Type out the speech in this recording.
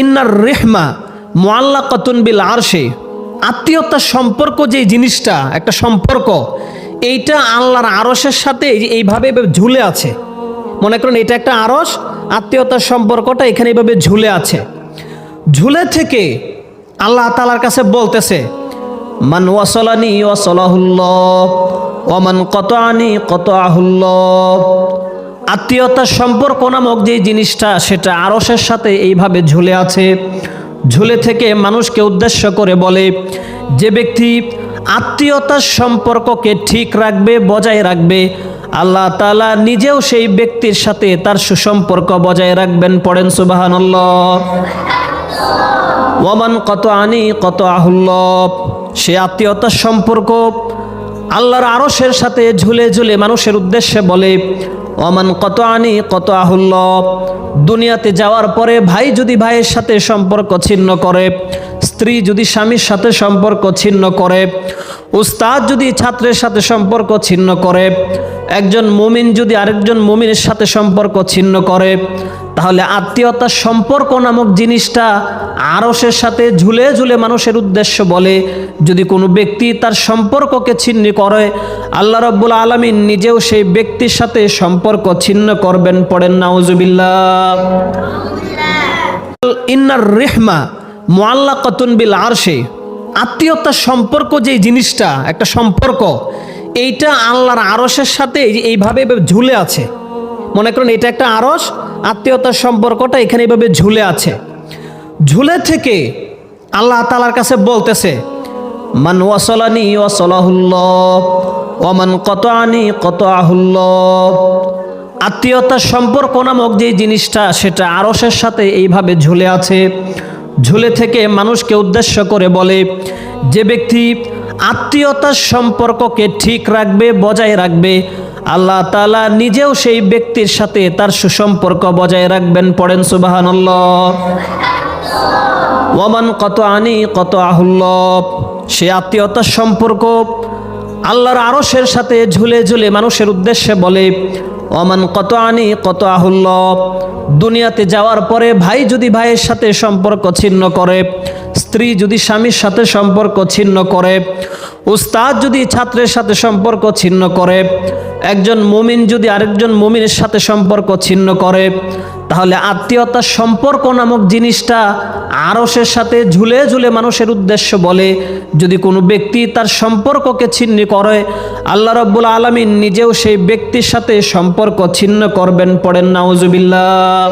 Inner রেহমা মোয়াল্লা কতুন বিল আরশে। আত্মীয়তার সম্পর্ক যে জিনিসটা, একটা সম্পর্ক, এইটা আল্লাহর আরসের সাথে এইভাবে ঝুলে আছে। মনে করেন এটা একটা আরস আত্মীয়তার সম্পর্কটা এখানে এইভাবে ঝুলে আছে। ঝুলে থেকে আল্লাহ তালার কাছে বলতেছে, মান ওয়াসলানি ওয়াসলাহুল্লাহ ওমান কত আনি কত আহুল্লাহ আত্মীয়তার সম্পর্ক নামক যে জিনিসটা, সেটা আরসের সাথে এইভাবে ঝুলে আছে। ঝুলে থেকে মানুষকে উদ্দেশ্য করে বলে, যে ব্যক্তি আত্মীয়তার সম্পর্ককে ঠিক রাখবে, বজায় রাখবে, আল্লাহ তালা নিজেও সেই ব্যক্তির সাথে তার সুসম্পর্ক বজায় রাখবেন। পড়েন সুবাহানল্লাহ। ওয়ামান কত আনি কত আহুল্লব সে আত্মীয়তার সম্পর্ক আল্লাহর আরসের সাথে ঝুলে ঝুলে মানুষের উদ্দেশ্যে বলে ওমান কত আনি কত আহুল্ল দুনিয়াতে যাওয়ার পরে ভাই যদি ভাইয়ের সাথে সম্পর্ক ছিন্ন করে স্ত্রী যদি স্বামীর সাথে সম্পর্ক ছিন্ন করে উস্তাদ যদি ছাত্রের সাথে সম্পর্ক ছিন্ন করে একজন মুমিন যদি আরেকজন মুমিনের সাথে সম্পর্ক ছিন্ন করে তাহলে আত্মীয়তার সম্পর্ক নামক জিনিসটা আরসের সাথে ঝুলে ঝুলে মানুষের উদ্দেশ্য বলে। যদি কোনো ব্যক্তি তার সম্পর্ককে ছিন্ন করে আল্লাহ রব্বুল আলমিন নিজেও সেই ব্যক্তির সাথে সম্পর্ক ছিন্ন করবেন পড়েন নাউজুবিল্লাহ। ইন্নার রেহমা মোয়াল্লা কতুন বিল আরশে, আত্মীয়তার সম্পর্ক যে জিনিসটা, একটা সম্পর্ক, এইটা আল্লাহর আরসের সাথে এইভাবে ঝুলে আছে। মনে করেন এটা একটা আরস আত্মীয়তার সম্পর্কটা এখানে এইভাবে ঝুলে আছে। ঝুলে থেকে আল্লাহ তালার কাছে বলতেছে, মান ওয়াসলানি ওয়াসলাহুল্লাহ ওমান কত আনি কত আহুল্লাহ আত্মীয়তার সম্পর্ক নামক যে জিনিসটা, সেটা আরসের সাথে এইভাবে ঝুলে আছে। ঝুলে থেকে মানুষকে উদ্দেশ্য করে বলে, যে ব্যক্তি আত্মীয়তার সম্পর্ককে ঠিক রাখবে, বজায় রাখবে, আল্লাহ তালা নিজেও সেই ব্যক্তির সাথে তার সুসম্পর্ক বজায় রাখবেন। পড়েন সুবাহানল্লাহ। ওয়ামান কত আনি কত আহুল্লব সে আত্মীয়তার সম্পর্ক আল্লাহর আরসের সাথে ঝুলে ঝুলে মানুষের উদ্দেশ্যে বলে ওমান কত আনি কত আহুল্ল দুনিয়াতে যাওয়ার পরে ভাই যদি ভাইয়ের সাথে সম্পর্ক ছিন্ন করে, স্ত্রী যদি স্বামীর সাথে সম্পর্ক ছিন্ন করে, উস্তাদ যদি ছাত্রের সাথে সম্পর্ক ছিন্ন করে, একজন মুমিন যদি আরেকজন মুমিনের সাথে সম্পর্ক ছিন্ন করে তাহলে আত্মীয়তার সম্পর্ক নামক জিনিসটা আরসের সাথে ঝুলে ঝুলে মানুষের উদ্দেশ্য বলে। যদি কোনো ব্যক্তি তার সম্পর্ককে ছিন্ন করে, আল্লাহ রব্বুল আলমিন নিজেও সেই ব্যক্তির সাথে সম্পর্ক ছিন্ন করবেন, পড়েন নাউজুবিল্লাহ।